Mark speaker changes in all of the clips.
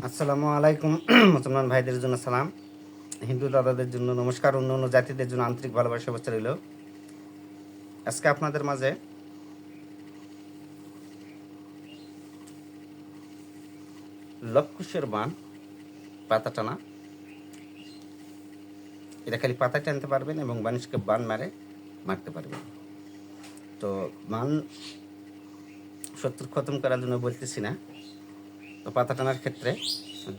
Speaker 1: আসসালামু আলাইকুম, মুসলমান ভাইদের জন্য সালাম। হিন্দু দাদাদের জন্য, নমস্কার অন্য অন্য জাতিদের জন্য আন্তরিক ভালোবাসা অবস্থা রইল। আজকে আপনাদের মাঝে লক্ষুষের বান, পাতা টানা। এটা খালি পাতা টানতে পারবেন এবং মানুষকে বান মারে, মারতে পারবেন। তো বান শত্রু খতম করার জন্য বলতেছি না। তো পাতা টানার ক্ষেত্রে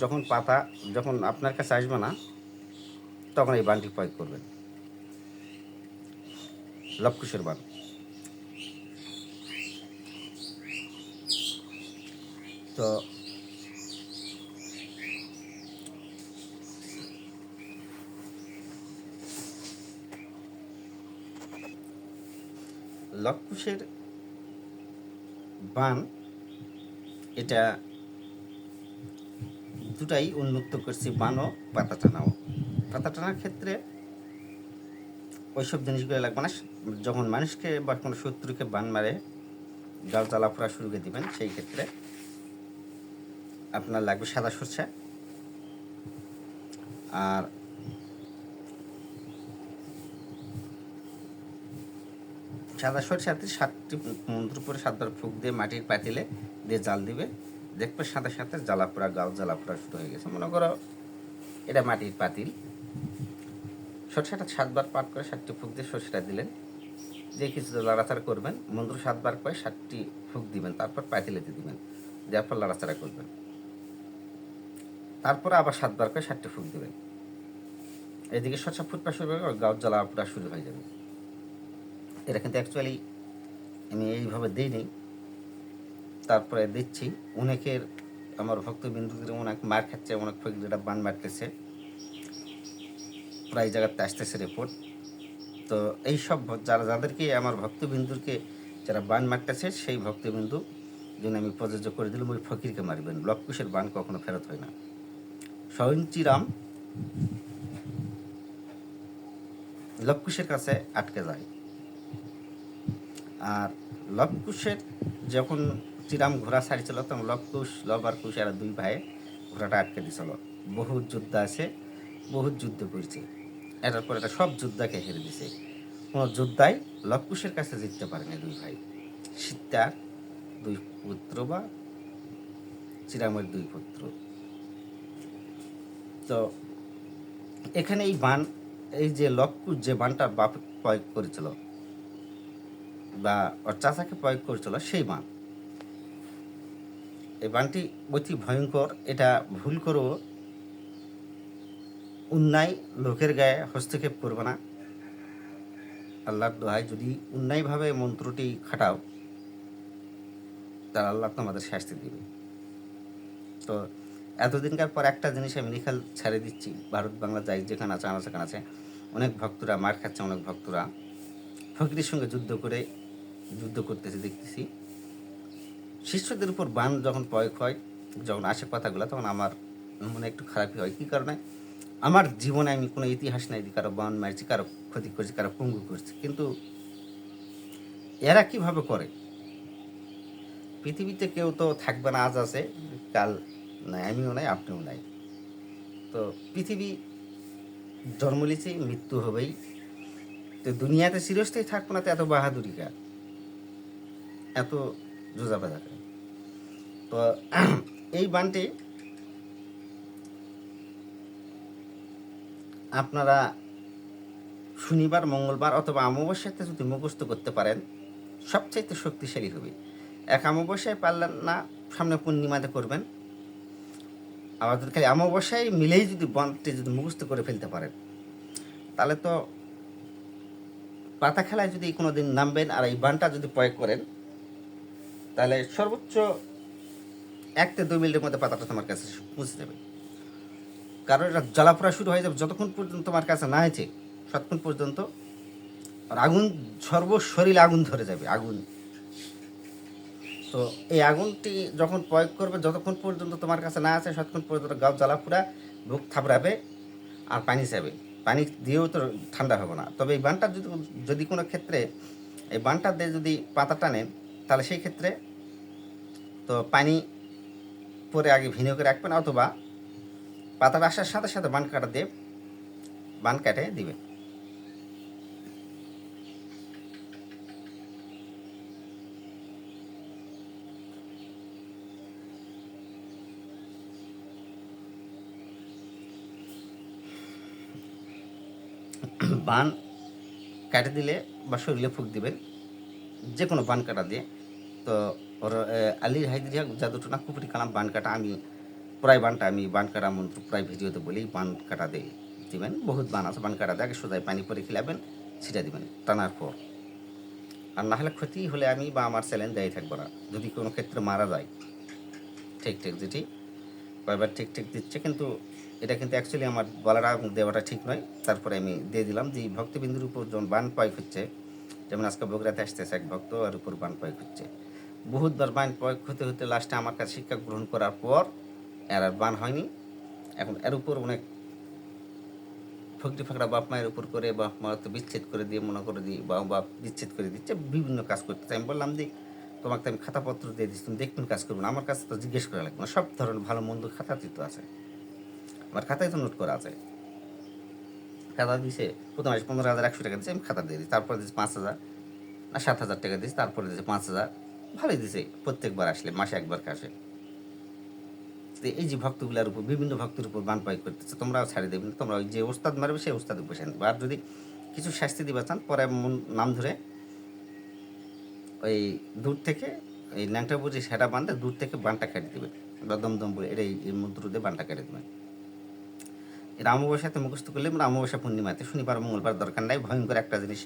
Speaker 1: যখন পাতা, যখন আপনার কাছে আসবে না, তখন এই বানটি প্রয়োগ করবেন। লবকুশের বান। তো লবকুশের বান, এটা দুটাই উন্মুক্ত করছি, বানও, পাতা টানাও। পাতা টানার ক্ষেত্রে ওইসব জিনিসগুলো লাগবে না। যখন মানুষকে বা কোনো শত্রুকে বান মারে, গাল জ্বালা পোড়া শুরু করে দিবেন, সেই ক্ষেত্রে আপনার লাগবে সাদা সরষা। আর সাদা সরষাতে সাতটি মন্ত্র করে সাতবার ফুক দিয়ে মাটির পাতিলে দিয়ে জাল দিবে। দেখবে সাথে সাথে জ্বালা পোড়া গাল জ্বালা পোড়া শুরু হয়ে গেছে। মনে করো, এটা মাটির পাতিল। সরষেটা সাতবার পাট করে সাতটি ফুক দিয়ে সরষেটা দিলেন। যে কিছু লাড়াচাড়া করবেন, মন্ত্র সাতবার করে সাতটি ফুক দিবেন, তারপর পাতিলেতে দিবেন। দেওয়ার পর লাড়াচাড়া করবেন। তারপর আবার সাতবার করে সাতটি ফুক দিবেন। এদিকে সরষা ফুটপা শুরু হবে গাও জ্বালা পোড়া শুরু হয়ে যাবে। এটা কিন্তু অ্যাকচুয়ালি আমি এইভাবে দিইনি। তারপরে দিচ্ছি অনেকের আমার ভক্তবিন্দুদের অনেক মার খাচ্ছে অনেক ফকিরা বান মারতেছে। প্রায় জায়গাতে আসতেছে রিপোর্ট তো এই সব যারা যাদেরকে আমার ভক্তবিন্দুকে যারা বান মারতেছে, সেই ভক্তবিন্দু জন্য আমি প্রযোজ্য করে দিলাম, ওই ফকিরকে মারবেন। লবকুশের বান কখনো ফেরত হয় না। স্বয়ংচিরাম লবকুশের কাছে আটকে যায়। আর লবকুশের যখন চিরাম ঘোড়া ছাড়িছিল তখন লবকুশ লব আর কুশ এরা দুই ভাই ঘোড়াটা আটকে দিছিল বহু যুদ্ধ আছে বহু যুদ্ধ করছে। এটার পর এটা সব যোদ্ধাকে হেরে দিছে। কোনো যোদ্ধাই লবকুশের কাছে জিততে পারেনি দুই ভাই। সীতার দুই পুত্র বা চিরামের দুই পুত্র। তো এখানে এই বান, এই যে লবকুশ যে বানটা বাপ প্রয়োগ করেছিল, বা ওর চাচাকে প্রয়োগ করেছিল, সেই বান। এই বানটি অতি ভয়ঙ্কর। এটা ভুল করেও অন্যায় লোকের গায়ে হস্তক্ষেপ করবে না। আল্লাহর দোহায় যদি অন্যায়ভাবে মন্ত্রটি খাটাও, তাহলে আল্লাহ তোমাদের শাস্তি দিবে। তো এতদিনকার পর একটা জিনিস আমি নিখাল ছেড়ে দিচ্ছি। ভারত, বাংলা যাই যেখানে আছে, আমার সেখানে আছে। অনেক ভক্তরা, মার খাচ্ছে অনেক ভক্তরা। ফকিরের সঙ্গে যুদ্ধ করে, যুদ্ধ করতেছে, দেখতেছি। শিষ্যদের উপর বান যখন প্রয়োগ হয়, যখন আসে কথাগুলো, তখন আমার মনে একটু খারাপই হয়। কী কারণে? আমার জীবনে আমি কোনো ইতিহাস নাই, কারও বান মারছি, কারও ক্ষতি করছি, কারও পঙ্গু করছি। কিন্তু এরা কীভাবে করে? পৃথিবীতে কেউ তো থাকবে না, আজ আছে, কাল নাই, আমিও নাই, আপনিও নাই। তো পৃথিবী জন্ম লিছে মৃত্যু হবেই। তো দুনিয়াতে চিরস্থায়ী থাকব না, তো এত বাহাদুরি কার এত জোজা বাজা তো এই বানটি আপনারা শনিবার, মঙ্গলবার অথবা অমাবস্যাতে যদি মুখস্থ করতে পারেন, সবচাইতে শক্তিশালী হবে। এক অমাবস্যায় পারলেন না, সামনে পূর্ণিমাতে করবেন। আবার যদি খালি অমাবস্যায় মিলেই যদি বনটি যদি মুখস্থ করে ফেলতে পারেন, তাহলে তো পাতা খেলায় যদি কোনো দিন নামবেন আর এই বানটা যদি প্রয়োগ করেন, তাহলে সর্বোচ্চ এক থেকে দুই মিনিটের মধ্যে পাতাটা তোমার কাছে পৌঁছে যাবে। কারণ এটা জ্বালাপোড়া শুরু হয়ে যাবে, যতক্ষণ পর্যন্ত তোমার কাছে না হয়েছে ততক্ষণ পর্যন্ত আর আগুন, সর্বশরীরে আগুন ধরে যাবে, আগুন। তো এই আগুনটি যখন প্রয়োগ করবে, যতক্ষণ পর্যন্ত তোমার কাছে না আছে, ততক্ষণ পর্যন্ত গাও জ্বালাপোড়া বুক থাপড়াবে আর পানি যাবে পানি দিয়েও তো ঠান্ডা হবে না। তবে এই বানটা যদি যদি কোনো ক্ষেত্রে, এই বানটা দিয়ে যদি পাতা টানেন তাহলে সেই ক্ষেত্রে তো পানি পরে আগে ভিনিয়োগ রাখবেন অথবা পাতাটা আসার সাথে সাথে বান কাটা দিয়ে বান কাটে দিবেন। বান কাটে দিলে বা শরীরে ফুক দিবেন যে কোনো বান কাটা দিয়ে। তো ওর আহ, আলির হাইদ্রিয়া জাদুটনা কুপুরি কালাম বান কাটা আমি প্রায় বানটা আমি বান কাটা মন্ত্র প্রায় ভিডিওতে বলি বান কাটা দিয়ে দিবেন বহুত বান আছে বান কাটা দিয়ে আগে পানি পরে খেলাবেন ছিটা দিবেন টানার পর আর না হলে ক্ষতি হলে আমি বা আমার চ্যালেঞ্জ দেয় থাকব না যদি কোনো ক্ষেত্রে মারা যায় ঠিক ঠিক যেটি কয়েকবার ঠিক ঠিক দিচ্ছে কিন্তু এটা কিন্তু অ্যাকচুয়ালি আমার বলাটা দেওয়াটা ঠিক নয় তারপরে আমি দিয়ে দিলাম যে ভক্তবিন্দুর উপর যখন বান প্রয়োগ হচ্ছে যেমন আজকে বগুড়াতে আসতেছে এক ভক্ত আর উপর বান প্রয়োগ হচ্ছে বহুতবার বান প্রয়োগ হতে হতে লাস্টে আমার কাছে শিক্ষা গ্রহণ করার পর এর আর বান হয়নি। এখন এর উপর অনেক ফকরি ফাঁকড়া বাপ মায়ের উপর করে বাপ মা তো বিচ্ছেদ করে দিয়ে মনে করে দিই বা বাপ বিচ্ছেদ করে দিচ্ছে, বিভিন্ন কাজ করতে আমি বললাম যে তোমাকে আমি খাতাপত্র দিয়ে দিচ্ছি, তুমি দেখবেন কাজ করবে না। আমার কাছে তো জিজ্ঞেস করা লাগবে না। সব ধরনের ভালো মন্দ খাতাতে তো আছে। আমার খাতায় তো নোট করা আছে। খাতা দিছে, প্রথম পনেরো হাজার একশো টাকা দিচ্ছে আমি খাতা দিয়ে দিই তারপরে দিচ্ছে পাঁচ হাজার, না, সাত হাজার টাকা দিচ্ছে তারপরে দিচ্ছে পাঁচ হাজার। ভালোই দিছে, প্রত্যেকবার আসলে, মাসে একবার আসে। এই যে ভক্তগুলার উপর, বিভিন্ন ভক্তের উপর বান প্রয়োগ করতেছে, তোমরাও ছাড়ি দেবে না, তোমরা ওই যে ওস্তাদ মারবে, সেই ওস্তাদ বসে আনবে আর যদি কিছু শাস্তি দিবা চান, পরে মন- নাম ধরে ওই দূর থেকে, এই ন্যাংটা বুঝি সেটা বান্ধে দূর থেকে বানটা কেটে দেবে। বা দমদম বলে এটা এই- মন্ত্র দিয়ে বানটা কেটে দেবে। এটা অমাবস্যাতে মুখস্থ করলে আমরা অমাবস্যা পূর্ণিমাতে, শনিবার, মঙ্গলবার দরকার নাই, ভয়ঙ্কর একটা জিনিস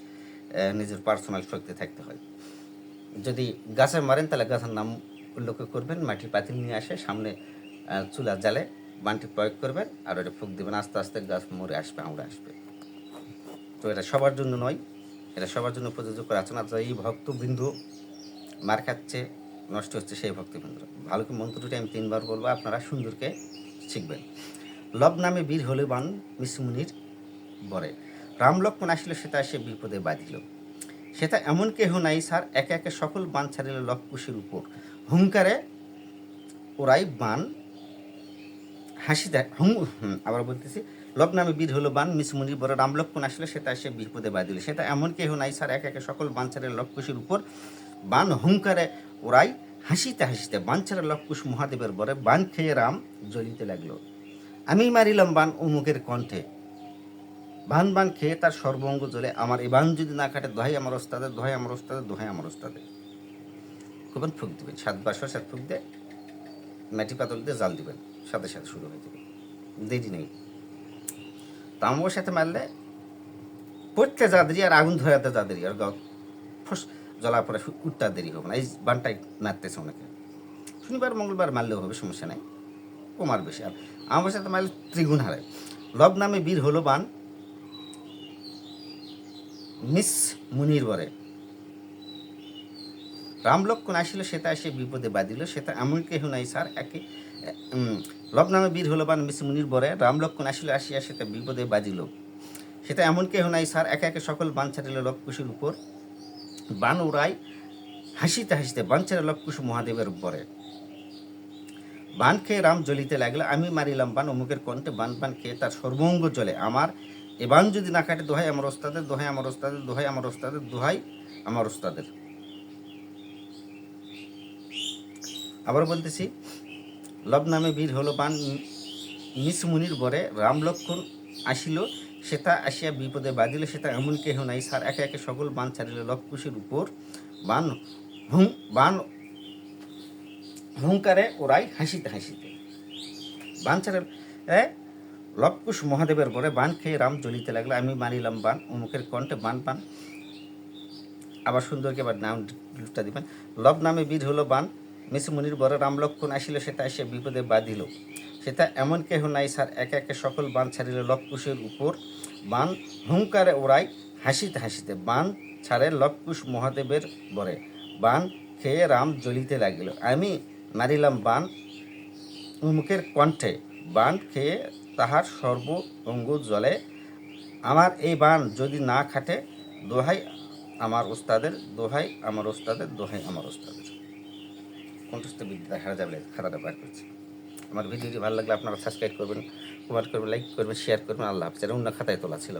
Speaker 1: নিজের পার্সোনাল শক্তি থাকতে হয়। যদি গাছে মারেন, তাহলে গাছের নাম উল্লেখ করবেন, মাটির পাতিল নিয়ে আসে, সামনে চুলা জালে বানটি প্রয়োগ করবেন, আর ওটা ফুক দেবেন, আস্তে আস্তে গাছ মরে আসবে আঙুরে আসবে। তো এটা সবার জন্য নয়, এটা সবার জন্য প্রযোজ্য করা আছে না এই ভক্তবৃন্দ মার খাচ্ছে, নষ্ট হচ্ছে সেই ভক্তবৃন্দ। ভালো করে মন্ত্রটি আমি তিনবার বলব, আপনারা সুন্দরকে শিখবেন। লব নামে বীর হলে বান মিসমুনির বরে। রাম লক্ষ্মণ আসলে সেটা সে বিপদে বাঁধিল। সেটা এমন কেহ নাই, স্যার, একে একে সকল বান ছাড়িল লবকুশের উপর। হুঙ্কারে ওরাই বান হাসি হুম আবার বলতেছি লব নামে বীর হলো বান মিসমুনির বড় রাম লক্ষ্মণ আসলে, সেটা সে বিপদে বাঁধিল সেটা এমন কেহ নাই, স্যার, একে একে সকল বান ছাড়িল লবকুশের উপর। বান হুঙ্কারে ওরাই হাসিতে হাসিতে বান ছাড়া লবকুশ মহাদেবের বরে বান খেয়ে রাম জ্বলিতে লাগল। আমি মারিলাম বান অমুকের কণ্ঠে। বান বান খেয়ে তার সর্বঙ্গ জ্বলে। আমার এই বান যদি না কাটে, দোহাই আমার ওস্তাদে, দোহাই আমার ওস্তাদে, দোহাই আমার ওস্তাদে। খুবন ফুক দিবেন সাতবার সাত ফুক দিয়ে মাটি পাতল দিয়ে জাল দিবেন, সাথে সাথে শুরু হয়ে যাবে। দেরি নেই। তাম্বুর সাথে মারলে পড়তে যা দেরি, আর আগুন ধরাতে যা দেরি, আর ফস, জ্বলা পরে উঠতে দেরি হবে না। এই বানটাই মারতেছে অনেকে। শনিবার, মঙ্গলবার মারলেও হবে, সমস্যা নাই। কমার বেশি। আর আমার সাথে মারলে ত্রিগুণ হারায় লব নামে বীর হলো বান মিস মুনির বরে রাম লক্ষণ আসিল সেটা এসে বিপদে বাঁধিল। সেটা এমন কেহ নাই, স্যার, একে লব নামে বীর হলো বান মিস মুনির বরে রাম লক্ষণ আসিল, আসিয়া সেটা বিপদে বাঁধিল। সেটা এমন কেহ নাই, স্যার, একে একে সকল বান ছাড়িল লবকুশের উপর। বান উড়াই হাসিতে হাসিতে বান ছেড়ে লবকুশ মহাদেবের উপরে। বান খেয়ে রাম জ্বলিতে লাগল, আমি মারিলাম বান, অমুকের কণ্ঠে বান বান খেয়ে তার সর্বঙ্গ জ্বলে। আমার এ বান যদি না কাটে, দোহাই আমার ওস্তাদের, দোহাই আমার ওস্তাদের, দোহাই আমার ওস্তাদের, দোহাই আমার ওস্তাদের। আবার বলতেছি, লব নামে বীর হলো বান মিস মুনির বরে রাম লক্ষণ আসিল সেটা আসিয়া বিপদে বাঁধিল সেটা এমন কেহ নাই, স্যার একে একে সকল বান ছাড়িল লবকুশের উপর বান হুম বান হুঙ্কারে ওরাই হাসিতে হাসিতে। বান ছেড়ে এ লবকুশ মহাদেবের পরে বান খেয়ে রাম জ্বলিতে লাগল। আমি মানিলাম বান, অমুকের কণ্ঠে বান পান আবার সুন্দরকে আবার নাম লুটটা দিবেন। লব নামে বীর হলো বান। মিসিমুনির বড় রাম লক্ষণ আসিল, সেটা এসে বিপদে বাঁধিল সেটা এমন কেহ নাই, স্যার, একে একে সকল বান ছাড়িল লবকুশের উপর। বান হুঙ্কারে ওরাই হাসিতে হাসিতে। বান ছাড়ে লবকুশ মহাদেবের বরে বান খেয়ে রাম জ্বলিতে লাগিল। আমি মারিলাম বান উমুকের কণ্ঠে। বান খেয়ে তাহার সর্ব অঙ্গ জলে। আমার এই বান যদি না খাটে, দোহাই আমার ওস্তাদের, দোহাই আমার ওস্তাদের, দোহাই আমার ওস্তাদের। কণ্ঠস্থ বিদ্যুৎ হারা যাবে খাতাটা বার করছি। আমার ভিডিওটি ভালো লাগলে আপনারা সাবস্ক্রাইব করবেন কমেন্ট করবেন লাইক করবেন শেয়ার করবেন। আল্লাহ হাফিজ। অন্য খাতায় তোলা ছিল।